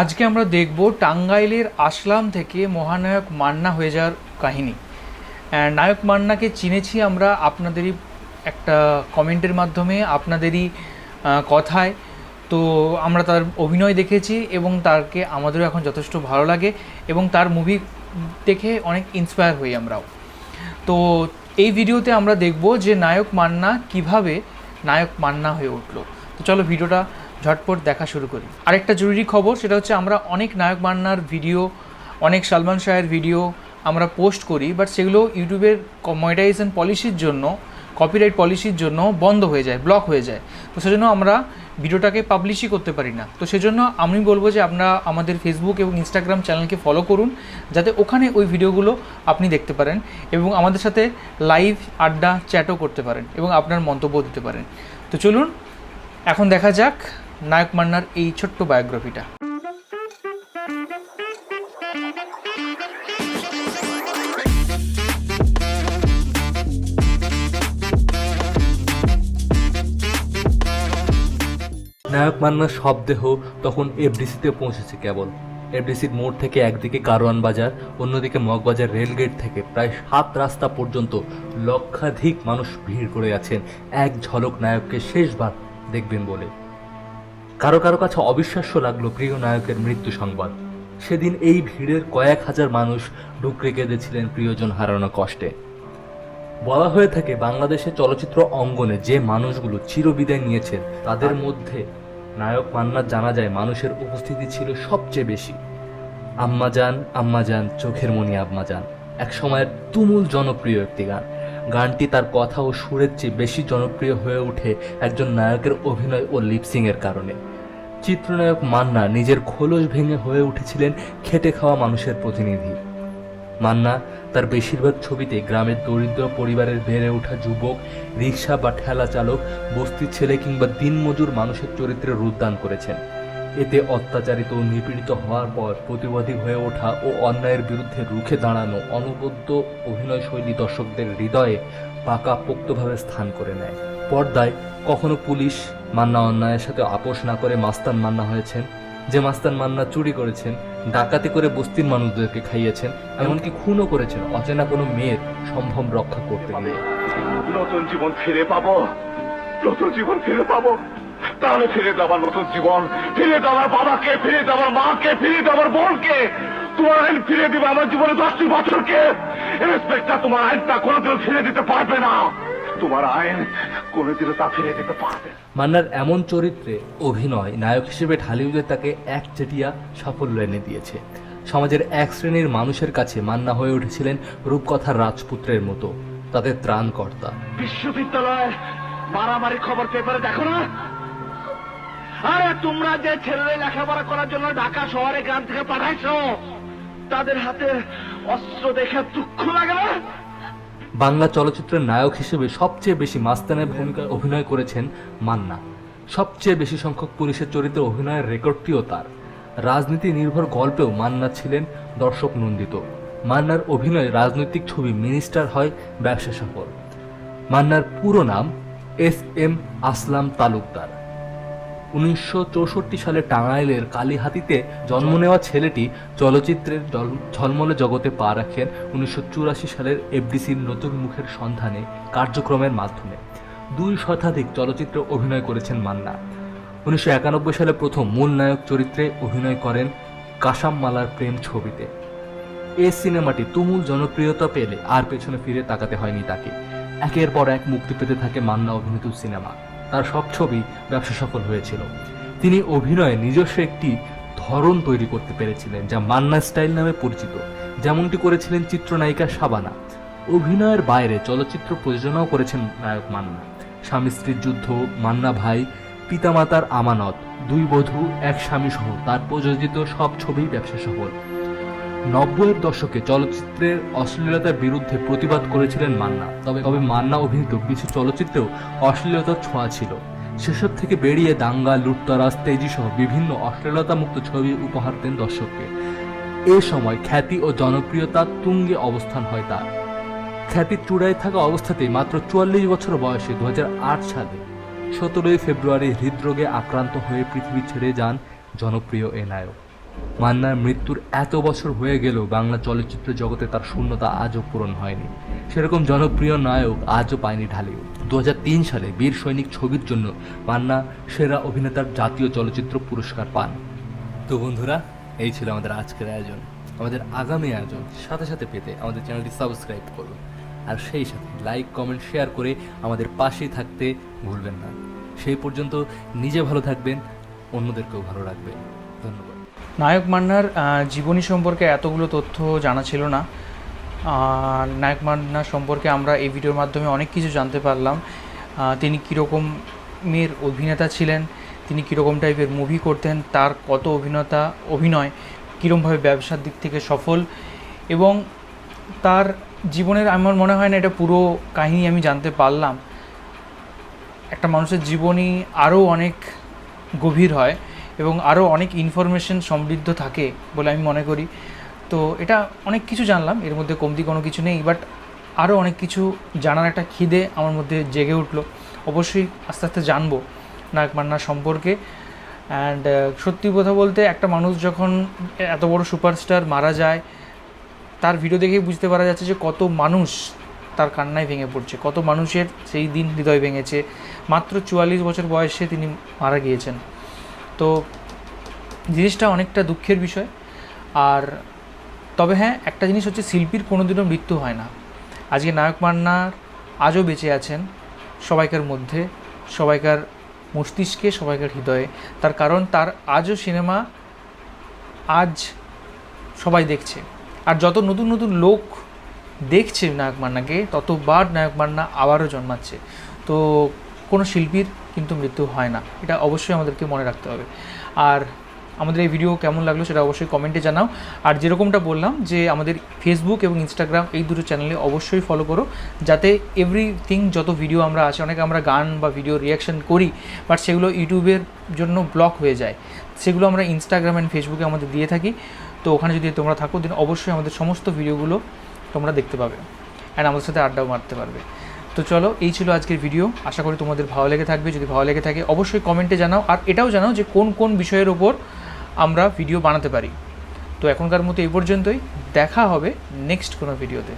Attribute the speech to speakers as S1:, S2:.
S1: আজকে আমরা দেখব টাঙ্গাইলের আসলাম থেকে মহানায়ক মান্না হয়ে যাওয়ার কাহিনী। নায়ক মান্নাকে চিনেছি আমরা আপনাদেরই একটা কমেন্টের মাধ্যমে, আপনাদেরই কথায়। তো আমরা তার অভিনয় দেখেছি এবং তাকে আমাদেরও এখন যথেষ্ট ভালো লাগে এবং তার মুভি দেখে অনেক ইন্সপায়ার হই আমরাও। তো এই ভিডিওতে আমরা দেখব যে নায়ক মান্না কীভাবে নায়ক মান্না হয়ে উঠল। তো চলো ভিডিওটা ঝটপট দেখা শুরু করি। আরেকটা জরুরি খবর, সেটা হচ্ছে আমরা অনেক নায়ক মান্নার ভিডিও, অনেক সালমান শাহের ভিডিও আমরা পোস্ট করি বাট সেগুলো ইউটিউবের মনিটাইজেশন পলিসির জন্য কপিরাইট পলিসির জন্য বন্ধ হয়ে যায় ব্লক হয়ে যায়। তো সেজন্য আমরা ভিডিওটাকে পাবলিশই করতে পারি না। তো সেজন্য আমি বলব যে আপনারা আমাদের ফেসবুক এবং ইনস্টাগ্রাম চ্যানেলকে ফলো করুন, যাতে ওখানে ওই ভিডিওগুলো আপনি দেখতে পারেন এবং আমাদের সাথে লাইভ আড্ডা চ্যাটও করতে পারেন এবং আপনার মন্তব্য দিতে পারেন। তো চলুন, এখন দেখা যাক নায়ক মান্নার এই ছোট্ট বায়োগ্রাফিটা।
S2: নায়ক মান্নার শবদেহ তখন এফডিসিতে পৌঁছেছে কেবল। এফডিসির মোড় থেকে একদিকে কারওয়ান বাজার, অন্যদিকে মগবাজার রেলগেট থেকে প্রায় সাত রাস্তা পর্যন্ত লক্ষাধিক মানুষ ভিড় করে আছেন। এক ঝলক নায়ককে শেষবার দেখবেন বলে। কারও কারও কাছে অবিশ্বাস্য লাগল প্রিয় নায়কের মৃত্যু সংবাদ। সেদিন এই ভিড়ের কয়েক হাজার মানুষ ডুকরে কেঁদেছিলেন প্রিয়জন হারানো কষ্টে। বলা হয়ে থাকে বাংলাদেশে চলচ্চিত্র অঙ্গনে যে মানুষগুলো চিরবিদায় নিয়েছেন, তাদের মধ্যে নায়ক মান্নার জানা যায় মানুষের উপস্থিতি ছিল সবচেয়ে বেশি। আম্মাজান আম্মাজান চোখের মনি আম্মাজান এক সময়ের তুমুল জনপ্রিয় একটি গান। গানটি তার কথা ও সুরের চেয়ে বেশি জনপ্রিয় হয়ে ওঠে একজন নায়কের অভিনয় ও লিপসিং এর কারণে। চিত্রনায়ক মান্না নিজের খোলস ভেঙে হয়ে উঠেছিলেন খেটে খাওয়া মানুষের প্রতিনিধি। মান্না তার বেশিরভাগ ছবিতে গ্রামের দরিদ্র পরিবারের বেড়ে ওঠা যুবক, রিক্সা বা ঠেলা চালক, বস্তির ছেলে কিংবা দিনমজুর মানুষের চরিত্রে রূপদান করেছেন। এতে অত্যাচারিত ও নিপীড়িত হওয়ার পর প্রতিবাদী হয়ে ওঠা ও অন্যায়ের বিরুদ্ধে রুখে দাঁড়ানো অনবদ্য অভিনয়শৈলী দর্শকদের হৃদয়ে পাকা পোক্তভাবে স্থান করে নেয়। পর্দায় কখনো পুলিশ, মান্না অন্যায়ের সাথে আপোষ না করে মাস্তান মান্না হয়েছেন। যে মাস্তান মান্না চুরি করেছেন, ডাকাতি করে বস্তির মানুষদেরকে খাইয়েছেন, এমনকি খুনও করেছেন, অচেনা কোনো মেয়ের সম্ভ্রম রক্ষা করতে গিয়ে।
S3: নতুন জীবন ফিরে পাবো। নতুন জীবন ফিরে পাবো। তাহলে ফিরে দেওয়ার নতুন জীবন, ফিরে দেওয়ার বাবাকে, ফিরে দেওয়ার মাকে, ফিরে দেওয়ার বোনকে। তোমার আইন ফিরে দিবে আমার জীবনে দশটি বছরকে। ইন্সপেক্টর তোমার আইনটা কোনোদিন ফিরে দিতে পারবে না। তোমার আইন কোনোদিনও তা ফিরে দিতে পারবে
S2: মান্নার এমন চরিত্রে অভিনয় নায়ক হিসেবে ঢালিউডে তাকে একচেটিয়া সাফল্য এনে দিয়েছে। সমাজের এক শ্রেণির মানুষের কাছে মান্না হয়ে উঠেছিলেন রূপকথার রাজপুত্রের মতো তাদের ত্রাণকর্তা।
S3: বিশ্ববিদ্যালয়ে মারামারি খবর পেপারে দেখো না? আরে তোমরা যে ছেলেদের লেখাপড়া করার জন্য ঢাকা শহরে গ্রাম থেকে পাঠাইছো তাদের হাতে অস্ত্র দেখে দুঃখ লাগে না?
S2: বাংলা চলচ্চিত্রের নায়ক হিসেবে সবচেয়ে বেশি মাস্তানের ভূমিকায় অভিনয় করেছেন মান্না। সবচেয়ে বেশি সংখ্যক পুলিশের চরিত্রে অভিনয়ের রেকর্ডটিও তার। রাজনীতি নির্ভর গল্পেও মান্না ছিলেন দর্শক নন্দিত। মান্নার অভিনয় রাজনৈতিক ছবি মিনিস্টার হয় ব্যবসা সফল। মান্নার পুরো নাম এস এম আসলাম তালুকদার। উনিশশো চৌষট্টি সালে টাঙ্গাইলের কালীহাতিতে জন্ম নেওয়া ছেলেটি চলচ্চিত্রের ঝলমলে জগতে পা রাখেন উনিশশো চুরাশি সালের এফডিসির নতুন মুখের সন্ধানে কার্যক্রমের মাধ্যমে। দুই শতাধিক চলচ্চিত্রে অভিনয় করেছেন মান্না। উনিশশো একানব্বই সালে প্রথম মূল নায়ক চরিত্রে অভিনয় করেন কাসাম মালার প্রেম ছবিতে। এ সিনেমাটি তুমুল জনপ্রিয়তা পেলে আর পেছনে ফিরে তাকাতে হয়নি তাকে। একের পর এক মুক্তি পেতে থাকে মান্না অভিনীত সিনেমা। তার সব ছবি ব্যবসা সফল হয়েছিল। তিনি অভিনয়ে নিজস্ব একটি ধরন তৈরি করতে পেরেছিলেন, যা মান্না স্টাইল নামে পরিচিত। যেমনটি করেছিলেন চিত্রনায়িকা শাবানা। অভিনয়ের বাইরে চলচ্চিত্র প্রযোজনাও করেছেন নায়ক মান্না। স্বামী স্ত্রীর যুদ্ধ, মান্না ভাই, পিতামাতার আমানত, দুই বধূ, এক স্বামী সহ তার প্রযোজিত সব ছবি ব্যবসা সফল। নব্বইয়ের দশকে চলচ্চিত্রের অশ্লীলতার বিরুদ্ধে প্রতিবাদ করেছিলেন মান্না। তবে তবে মান্না অভিনীত কিছু চলচ্চিত্রেও অশ্লীলতার ছোঁয়া ছিল। সেসব থেকে বেরিয়ে দাঙ্গা, লুটতরাজ তেজি সহ বিভিন্ন অশ্লীলতামুক্ত ছবি উপহার দেন দর্শককে। এ সময় খ্যাতি ও জনপ্রিয়তা তুঙ্গে অবস্থান হয় তার। খ্যাতির চূড়ায় থাকা অবস্থাতেই মাত্র চুয়াল্লিশ বছর বয়সে দু হাজার আট সালে সতেরোই ফেব্রুয়ারি হৃদরোগে আক্রান্ত হয়ে পৃথিবী ছেড়ে যান জনপ্রিয় এ নায়ক। মান্নার মৃত্যুর এত বছর হয়ে গেলেও বাংলা চলচ্চিত্র জগতে তার শূন্যতা আজও পূরণ হয়নি। সেরকম জনপ্রিয় নায়ক আজও পায়নি ঢালিউ দু সালে বীর সৈনিক ছবির জন্য মান্না সেরা অভিনেতার জাতীয় চলচ্চিত্র পুরস্কার পান। তো বন্ধুরা, এই ছিল আমাদের আজকের আয়োজন। আমাদের আগামী আয়োজন সাথে সাথে পেতে আমাদের চ্যানেলটি সাবস্ক্রাইব করুন। আর সেই সাথে লাইক, কমেন্ট, শেয়ার করে আমাদের পাশেই থাকতে ভুলবেন না। সেই পর্যন্ত নিজে ভালো থাকবেন, অন্যদেরকেও ভালো রাখবেন। ধন্যবাদ।
S1: নায়ক মান্নার জীবনী সম্পর্কে এতগুলো তথ্য জানা ছিল না। নায়ক মান্না সম্পর্কে আমরা এই ভিডিওর মাধ্যমে অনেক কিছু জানতে পারলাম। তিনি কীরকমের অভিনেতা ছিলেন, তিনি কীরকম টাইপের মুভি করতেন, তার কত অভিনেতা, অভিনয়, কীরকমভাবে ব্যবসার দিক থেকে সফল এবং তার জীবনের আমার মনে হয় না এটা পুরো কাহিনী আমি জানতে পারলাম। একটা মানুষের জীবনী আরও অনেক গভীর হয়। এবং আরও অনেক ইনফরমেশন সমৃদ্ধ থাকে বলে আমি মনে করি। তো এটা অনেক কিছু জানলাম, এর মধ্যে কমতি কোনো কিছু নেই বাট আরও অনেক কিছু জানার একটা খিদে আমার মধ্যে জেগে উঠল। অবশ্যই আস্তে আস্তে জানব নায়ক মান্না সম্পর্কে। অ্যান্ড সত্যি কথা বলতে একটা মানুষ যখন এত বড় সুপারস্টার মারা যায়, তার ভিডিও দেখেই বুঝতে পারা যাচ্ছে যে কত মানুষ তার কান্নায় ভেঙে পড়ছে, কত মানুষের সেই দিন হৃদয় ভেঙেছে। মাত্র চুয়াল্লিশ বছর বয়সে তিনি মারা গিয়েছেন। তো জিনিসটা অনেকটা দুঃখের বিষয়। আর তবে হ্যাঁ একটা জিনিস হচ্ছে শিল্পীর কোনোদিনও মৃত্যু হয় না। আজকে নায়ক মান্নার আজও বেঁচে আছেন সবাইকার মধ্যে, সবাইকার মস্তিষ্কে, সবাইকার হৃদয়ে। তার কারণ তার আজও সিনেমা আজ সবাই দেখছে। আর যত নতুন নতুন লোক দেখছে নায়ক মান্নাকে, ততবার নায়ক মান্না আবারও জন্মাচ্ছে। তো কোনো শিল্পীর কিন্তু মৃত্যু হয় না। এটা অবশ্যই আমাদেরকে মনে রাখতে হবে। আর আমাদের এই ভিডিও কেমন লাগল সেটা অবশ্যই কমেন্টে জানাও। আর যেরকমটা বললাম যে আমাদের ফেসবুক এবং ইনস্টাগ্রাম এই দুটো চ্যানেলে অবশ্যই ফলো করো। যাতে এভরিথিং যত ভিডিও আমরা আছে, অনেকে আমরা গান বা ভিডিও রিয়াকশন করি বাট সেগুলো ইউটিউবের জন্য ব্লক হয়ে যায়। সেগুলো আমরা ইনস্টাগ্রাম অ্যান্ড ফেসবুকে আমাদের দিয়ে থাকি। তো ওখানে যদি তোমরা থাকো দেন অবশ্যই আমাদের সমস্ত ভিডিওগুলো তোমরা দেখতে পাবে। অ্যান্ড আমাদের সাথে আড্ডাও মারতে পারবে। তো চলো, এই ছিল আজকের ভিডিও আশা করি তোমাদের ভালো লেগে থাকবে। যদি ভালো লেগে থাকে, অবশ্যই কমেন্টে জানাও। আর এটাও জানাও যে কোন কোন বিষয়ের ওপর আমরা ভিডিও বানাতে পারি। তো এখনকার মতো এই পর্যন্তই। দেখা হবে নেক্সট কোনো ভিডিওতে